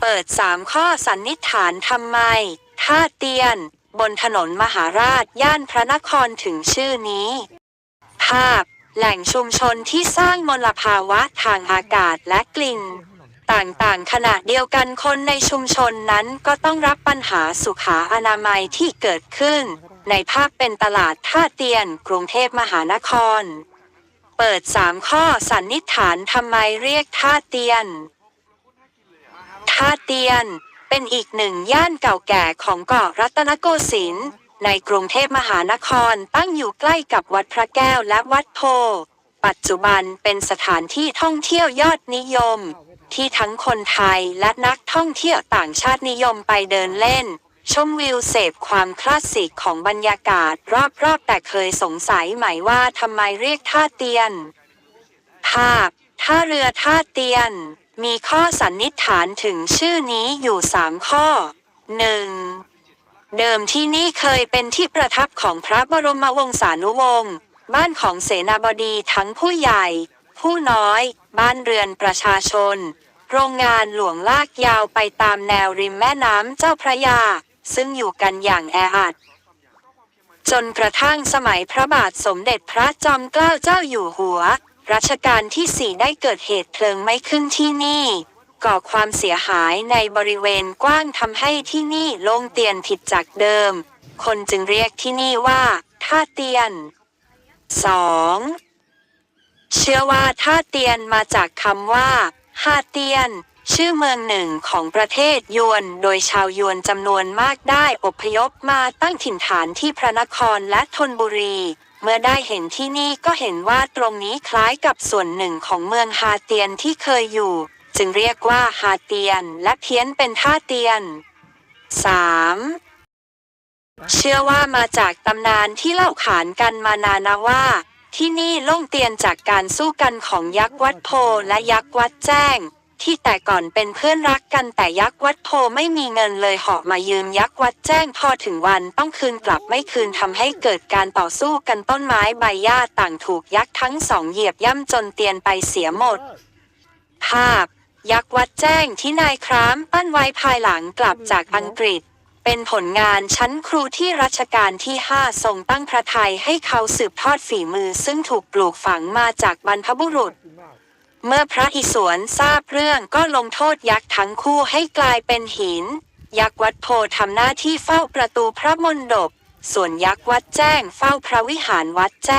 เปิด3ข้อสันนิษฐานทำไมท่าเตียน บนถนนมหาราชย่านพระนครถึงชื่อนี้ ภาพ แหล่งชุมชนที่สร้างมลภาวะทางอากาศและกลิ่น ต่างๆ ขณะเดียวกันคนในชุมชนนั้นก็ต้องรับปัญหาสุขาอนามัยที่เกิดขึ้น ในภาพเป็นตลาดท่าเตียน กรุงเทพมหานคร เปิด3ข้อสันนิษฐานทำไมเรียกท่าเตียน ท่าเตียน เป็นอีกหนึ่งย่านเก่าแก่ของเกาะรัตนโกสินทร์ในกรุงเทพมหานครตั้งอยู่ใกล้กับวัดพระแก้วและวัดโพธิ์ปัจจุบันเป็นสถานที่ท่องเที่ยวยอดนิยม ที่ทั้งคนไทยและนักท่องเที่ยวต่างชาตินิยมไปเดินเล่น ชมวิวเสพความคลาสสิกของบรรยากาศรอบๆ แต่เคยสงสัยไหมว่าทำไมเรียกท่าเตียน ภาพท่าเรือท่าเตียน มีข้อสันนิษฐานถึงชื่อนี้อยู่สามข้อ 1. เดิมที่นี่เคยเป็นที่ประทับของพระบรมวงศานุวงศ์บ้านของเสนาบดีทั้งผู้ใหญ่ ผู้น้อย บ้านเรือนประชาชน โรงงานหลวงลากยาวไปตามแนวริมแม่น้ำเจ้าพระยา ซึ่งอยู่กันอย่างแออัด จนกระทั่งสมัยพระบาทสมเด็จพระจอมเกล้าเจ้าอยู่หัว รัชกาลที่สี่ได้เกิดเหตุเพลิงไหม้ขึ้นที่นี่ ก่อความเสียหายในบริเวณกว้างทำให้ที่นี่โล่งเตียนผิดจากเดิม คนจึงเรียกที่นี่ว่าท่าเตียน 2. เชื่อว่าท่าเตียนมาจากคำว่าฮาเตียน ชื่อเมืองหนึ่งของประเทศยวน โดยชาวยวนจำนวนมากได้อพยพมาตั้งถิ่นฐานที่พระนครและธนบุรี เมื่อได้เห็นที่นี่ก็เห็นว่าตรงนี้คล้ายกับส่วนหนึ่งของเมืองฮาเตียนที่เคยอยู่ จึงเรียกว่าฮาเตียนและเพี้ยนเป็นท่าเตียน 3. เชื่อว่ามาจากตำนานที่เล่าขานกันมานานว่า ที่นี่ล่งเตียนจากการสู้กันของยักษ์วัดโพและยักษ์วัดแจ้ง ที่แต่ก่อนเป็นเพื่อนรักกันแต่ยักษ์วัดโพไม่มีเงินเลยหาะมายืมยักษ์วัดแจ้งพอถึงวันต้องคืนกลับไม่คืนทำให้เกิดการต่อสู้กันต้นไม้ใบหญ้าต่างถูกยักษ์ทั้งสองเหยียบย่ำจนเตียนไปเสียหมด ภาพ ยักษ์วัดแจ้งที่นายครามปั้นไว้ภายหลังกลับจากอังกฤษเป็นผลงานชั้นครูที่รัชกาลที่ 5 ทรงตั้งพระทัยให้เขาสืบทอดฝีมือซึ่งถูกปลูกฝังมาจากบรรพบุรุษ เมื่อพระอิศวรทราบเรื่องก็ลงโทษยักษ์ทั้งคู่ให้กลายเป็นหิน ยักษ์วัดโพทำหน้าที่เฝ้าประตูพระมณฑปส่วนยักษ์วัดแจ้งเฝ้าพระวิหารวัดแจ้ง